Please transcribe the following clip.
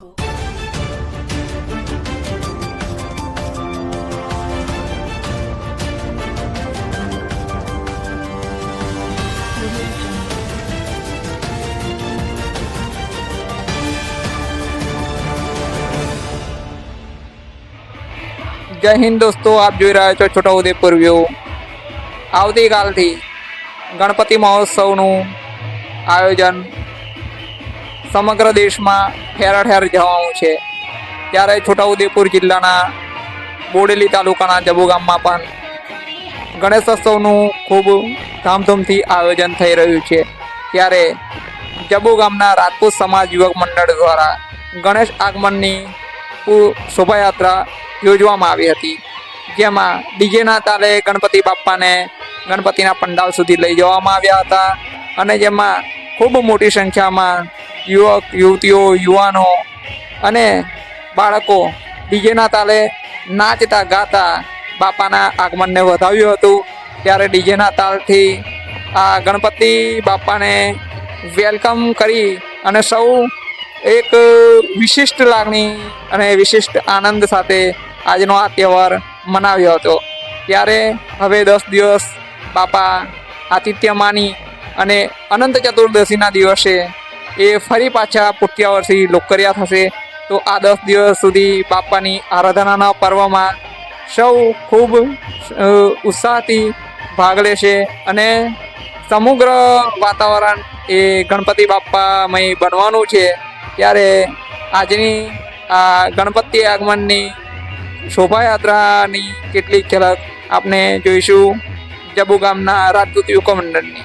જય હિન્દ દોસ્તો આપ જોઈ રહ્યા છો છોટાઉદેપુર વ્યૂ આવતીકાલથી ગણપતિ મહોત્સવનું આયોજન સમગ્ર દેશમાં ઠેર ઠેર જવાનું છે. ત્યારે છોટાઉદેપુર જિલ્લાના બોડેલી તાલુકાના જબુ ગામમાં પણ ગણેશોત્સવનું ખૂબ ધામધૂમથી આયોજન થઈ રહ્યું છે. ત્યારે જબુ ગામના રાજપૂત સમાજ યુવક મંડળ દ્વારા ગણેશ આગમનની શોભાયાત્રા યોજવામાં આવી હતી. જેમાં ડીજેના તાલે ગણપતિ બાપ્પાને ગણપતિના પંડાલ સુધી લઈ જવામાં આવ્યા હતા. અને જેમાં ખૂબ મોટી સંખ્યામાં યુવક, યુવતીઓ, યુવાનો અને બાળકો ડીજેના તાલે નાચતા, ગાતા બાપાના આગમનને વધાવ્યું હતું. ત્યારે ડીજેના તાલથી આ ગણપતિ બાપાને વેલકમ કરી અને સૌ એક વિશિષ્ટ લાગણી અને વિશિષ્ટ આનંદ સાથે આજનો આ તહેવાર મનાવ્યો હતો. ત્યારે હવે દસ દિવસ બાપા આતિથ્ય માની અને અનંત ચતુર્દશીના દિવસે એ ફરી પાછા પુઠ્યાવર્ષી લોકરિયા થશે. તો આ દસ દિવસ સુધી બાપાની આરાધનાના પર્વમાં સૌ ખૂબ ઉત્સાહથી ભાગ લેશે અને સમગ્ર વાતાવરણ એ ગણપતિ બાપ્પામય બનવાનું છે. ત્યારે આજની આ ગણપતિ આગમનની શોભાયાત્રાની કેટલીક ઝલક આપણે જોઈશું. જબુ ગામના રાજપૂત યુકો મંડળની